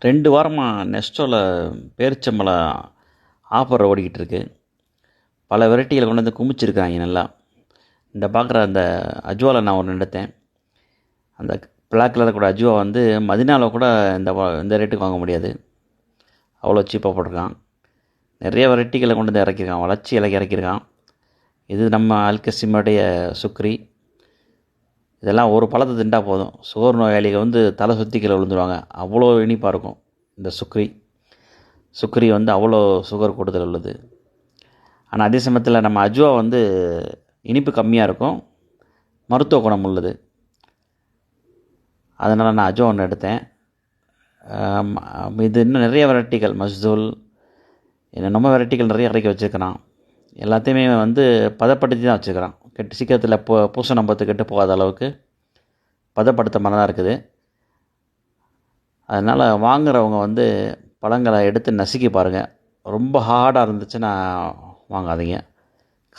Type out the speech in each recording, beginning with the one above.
ரெண்டு வாரமாக நெஸ்டோவில் பேரிச்சம்பழம் ஆஃபர் ஓடிக்கிட்டு இருக்கு பல வெரைட்டிகளை கொண்டு வந்து குமிச்சிருக்காங்க நல்லா. இந்த பார்க்குற அந்த அஜ்வாவில் நான் ஒன்று எடுத்தேன். அந்த பிளாக் கலர் கூட அஜுவா வந்து மதினாவில் கூட இந்த இந்த ரேட்டுக்கு வாங்க முடியாது. அவ்வளோ சீப்பாக போட்டிருக்கான். நிறைய வெரைட்டிகளை கொண்டு வந்து இறக்கியிருக்கான். வளர்ச்சி இலக்கி இறக்கியிருக்கான். இது நம்ம அல்கசிமோடைய சுக்ரி. இதெல்லாம் ஒரு பழத்தை திண்டா போதும். சுகர் நோயாளிகள் வந்து தலை சுற்றி கீழே விழுந்துருவாங்க. அவ்வளோ இனிப்பாக இருக்கும். இந்த சுக்ரி. சுக்ரி வந்து அவ்வளோ சுகர் கூடுதல் உள்ளது. ஆனால் அதே சமயத்தில் நம்ம அஜுவா வந்து இனிப்பு கம்மியாக இருக்கும். மருத்துவ குணம் உள்ளது. அதனால் நான் அஜுவா ஒன்று எடுத்தேன். இது இன்னும் நிறைய வெரைட்டிகள் மஸ்தூல் என்னென்னமோ வெரைட்டிகள் நிறைய இறக்கி வச்சுருக்கிறான். எல்லாத்தையுமே வந்து பதப்படுத்தி தான் வச்சுக்கிறான் கெட்டு சீக்கிரத்தில் பூ பூசணம் பத்து கெட்டு போகாத அளவுக்கு பதப்படுத்த மாதிரி தான் இருக்குது. அதனால் வாங்குறவங்க வந்து பழங்களை எடுத்து நசுக்கி பாருங்கள் ரொம்ப ஹார்டாக இருந்துச்சுன்னா வாங்காதீங்க.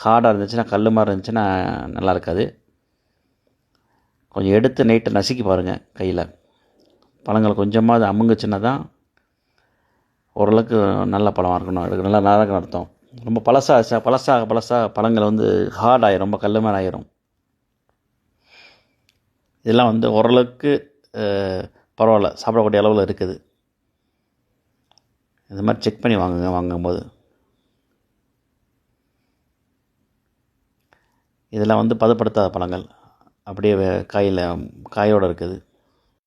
ஹார்டாக இருந்துச்சுன்னா கல் மாதிரி இருந்துச்சுன்னா நல்லா இருக்காது. கொஞ்சம் எடுத்து நைட்டு நசுக்கி பாருங்கள் கையில். பழங்கள் கொஞ்சமாக அது அமுங்குச்சுன்னா தான் ஓரளவுக்கு நல்ல பழமாக இருக்கணும். அதுக்கு நல்லா நல்லா அர்த்தம். ரொம்ப பழசாக பழசாக பழசாக பழங்கள் வந்து ஹார்ட் ரொம்ப கல் மாதிரி ஆயிரும். இதெல்லாம் வந்து ஓரளவுக்கு பரவாயில்ல சாப்பிடக்கூடிய அளவில் இருக்குது. இது மாதிரி செக் பண்ணி வாங்குங்க வாங்கும்போது. இதெல்லாம் வந்து பதப்படுத்தாத பழங்கள். அப்படியே காயில் காயோடு இருக்குது.